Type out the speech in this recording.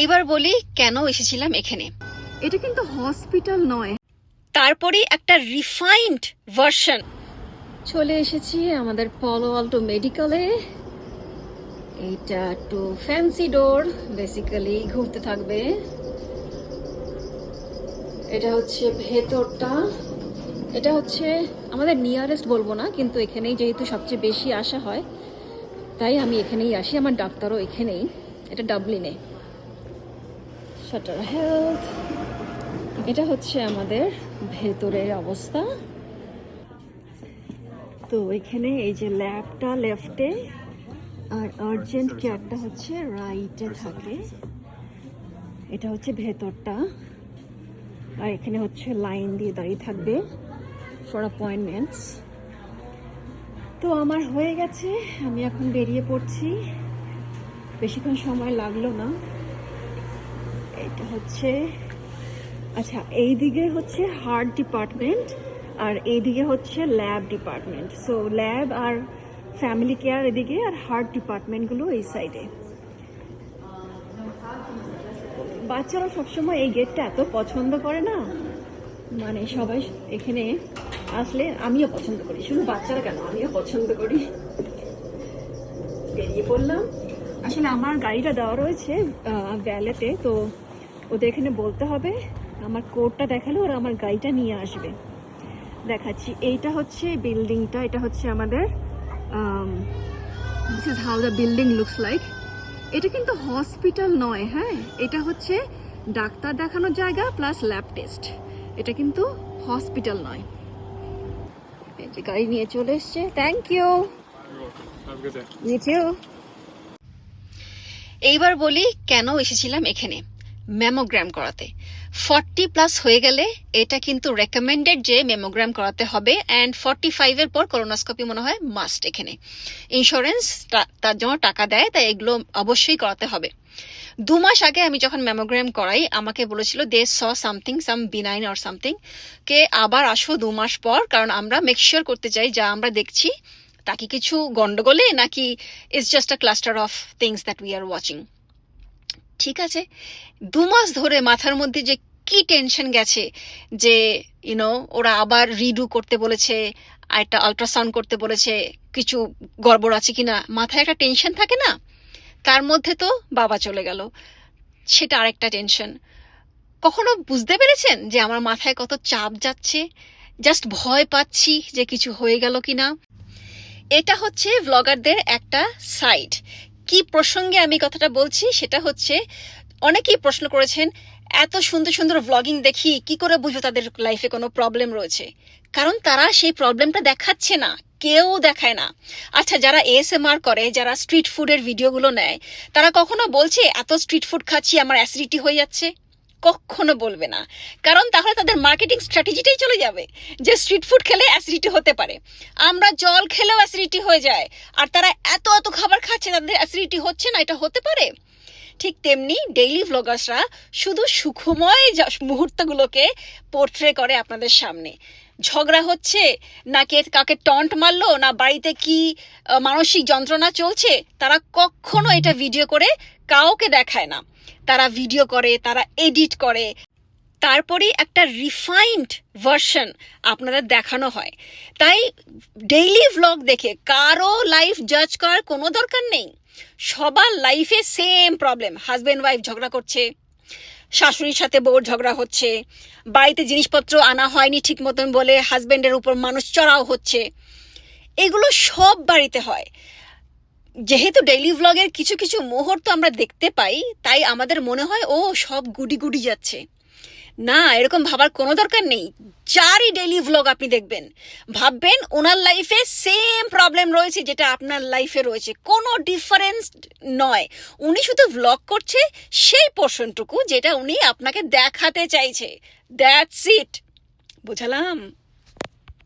এইবার বলি কেন এসেছিলাম এখানে। এটা কিন্তু হসপিটাল নয়। তারপরে একটা রিফাইন্ড ভার্সন চলে এসেছি আমাদের পলো আল্টো মেডিকেলে এইটা একটু ফ্যান্সি ডোর বেসিক্যালি ঘুরতে থাকবে। এটা হচ্ছে ভেতরটা। এটা হচ্ছে আমাদের নিয়ারেস্ট বলব না কিন্তু এখানেই যেহেতু সবচেয়ে বেশি আসা হয় তাই আমি এখানেই আসি। আমার ডাক্তারও এখানেই। এটা ডাবলিনে শাটার হেলথ এটা হচ্ছে আমাদের ভেতরের অবস্থা। তো এখানে এই যে ল্যাবটা লেফটে আর আর্জেন্ট কেয়ারটা হচ্ছে রাইটে থাকে। এটা হচ্ছে ভেতরটা। আর এখানে হচ্ছে লাইন দিয়ে দাঁড়িয়ে থাকবে ফর অ্যাপয়েন্টমেন্টস তো আমার হয়ে গেছে। আমি এখন বেরিয়ে পড়ছি। বেশিক্ষণ সময় লাগল না। এটা হচ্ছে আচ্ছা এই দিকে হচ্ছে হার্ট ডিপার্টমেন্ট আর এইদিকে হচ্ছে ল্যাব ডিপার্টমেন্ট সো ল্যাব আর ফ্যামিলি কেয়ার এদিকে আর হার্ট ডিপার্টমেন্টগুলো এই সাইডে বাচ্চারা সবসময় এই গেটটা এত পছন্দ করে না? মানে সবাই এখানে আসলে আমিও পছন্দ করি। শুধু বাচ্চারা কেন? আমিও পছন্দ করি। বেরিয়ে পড়লাম। আসলে আমার গাড়িটা দেওয়া রয়েছে ভ্যালেটে তো ওদের এখানে বলতে হবে আমার কোডটা দেখালে ওরা আমার গাড়িটা নিয়ে আসবে। দেখাচ্ছি এইটা হচ্ছে বিল্ডিংটা এটা হচ্ছে আমাদের this is how the building looks like এটা কিন্তু হসপিটাল নয় হ্যাঁ? এটা হচ্ছে ডাক্তার দেখানোর জায়গা প্লাস ল্যাব টেস্ট এটা কিন্তু হসপিটাল নয়। এই যে গাড়ি নিয়ে চলে এসছে। Thank you. নিচেও এইবার বলি কেন এসেছিলাম এখানে? ম্যামোগ্রাম করাতে। ফর্টি প্লাস হয়ে গেলে এটা কিন্তু রেকমেন্ডেড যে ম্যামোগ্রাম করাতে হবে অ্যান্ড ফর্টি ফাইভের পর করোনাস্কোপি মনে হয় মাস্ট এখানে। ইন্স্যুরেন্স তার জন্য টাকা দেয়, তাই এগুলো অবশ্যই করাতে হবে। দু মাস আগে আমি যখন ম্যামোগ্রাম করাই, আমাকে বলেছিল, they saw something, some benign or something. কে আবার আসো দু মাস পর, কারণ আমরা মেকশিওর করতে চাই, যা আমরা দেখছি। তা কি কিছু গন্ডগোলে নাকি it's just a cluster of things that we are watching ঠিক আছে? দু মাস ধরে মাথার মধ্যে যে কি টেনশন গেছে যে ইউনো ওরা আবার রিডু করতে বলেছে, একটা আলট্রাসাউন্ড করতে বলেছে, কিছু গড়বড় আছে কিনা, মাথায় একটা টেনশন থাকে না? তার মধ্যে তো বাবা চলে গেল। সেটা আরেকটা টেনশন কখনো বুঝতে পেরেছেন যে আমার মাথায় কত চাপ যাচ্ছে? জাস্ট ভয় পাচ্ছি যে কিছু হয়ে গেল কিনা? এটা হচ্ছে ভ্লগারদের একটা সাইড কি প্রসঙ্গে আমি কথাটা বলছি সেটা হচ্ছে, অনেকেই প্রশ্ন করেছেন, এত সুন্দর সুন্দর ভ্লগিং দেখি, কি করে বুঝব তাদের লাইফে কোনো প্রবলেম রয়েছে? কারণ তারা সেই প্রবলেমটা দেখাচ্ছে না, কেউ দেখায় না। আচ্ছা যারা এএসএমআর করে, যারা স্ট্রিট ফুডের ভিডিওগুলো নেয়, তারা কখনো বলছে, এত স্ট্রিট ফুড খাচ্ছি, আমার অ্যাসিডিটি হয়ে যাচ্ছে? কখনো বলবে না। কারণ তাহলে তাদের মার্কেটিং স্ট্র্যাটেজিটাই চলে যাবে যে স্ট্রিট ফুড খেলে অ্যাসিডিটি হতে পারে। আমরা জল খেলেও অ্যাসিডিটি হয়ে যায়। আর তারা এত এত খাবার খাচ্ছে, তাদের অ্যাসিডিটি হচ্ছে না, এটা হতে পারে। ঠিক তেমনি ডেইলি ভ্লগার্সরা শুধু সুখময় মুহূর্তগুলোকে পোর্ট্রে করে আপনাদের সামনে। ঝগড়া হচ্ছে, না কে কাকে টন্ট মারলো, না বাড়িতে কি মানসিক যন্ত্রণা চলছে, তারা কখনো এটা ভিডিও করে কাউকে দেখায় না। তারা ভিডিও করে, তারা এডিট করে। তারপরে একটা রিফাইন্ড ভার্সন আপনাদের দেখানো হয়। তাই ডেইলি ভ্লগ দেখে কারও লাইফ জাজ করার কোনো দরকার নেই। সবার লাইফে সেম প্রবলেম হাজব্যান্ড ওয়াইফ ঝগড়া করছে, শাশুড়ির সাথে বউর ঝগড়া হচ্ছে, বাড়িতে জিনিসপত্র আনা হয়নি ঠিক মতন বলে হাজব্যান্ডের উপর মানুষ চড়াও হচ্ছে। এগুলো সব বাড়িতে হয়। যেহেতু ডেইলি ভ্লগের কিছু কিছু মুহূর্ত আমরা দেখতে পাই, তাই আমাদের মনে হয়, ও, সব গুডি গুডি যাচ্ছে। না, এরকম ভাবার কোনো দরকার নেই। যারই ডেইলি ভ্লগ আপনি দেখবেন, ভাববেন ওনার লাইফে সেম প্রবলেম রয়েছে যেটা আপনার লাইফে রয়েছে। কোনো ডিফারেন্স নয়। উনি শুধু ভ্লগ করছে সেই পোর্শনটুকু যেটা উনি আপনাকে দেখাতে চাইছে। That's it বুঝালাম?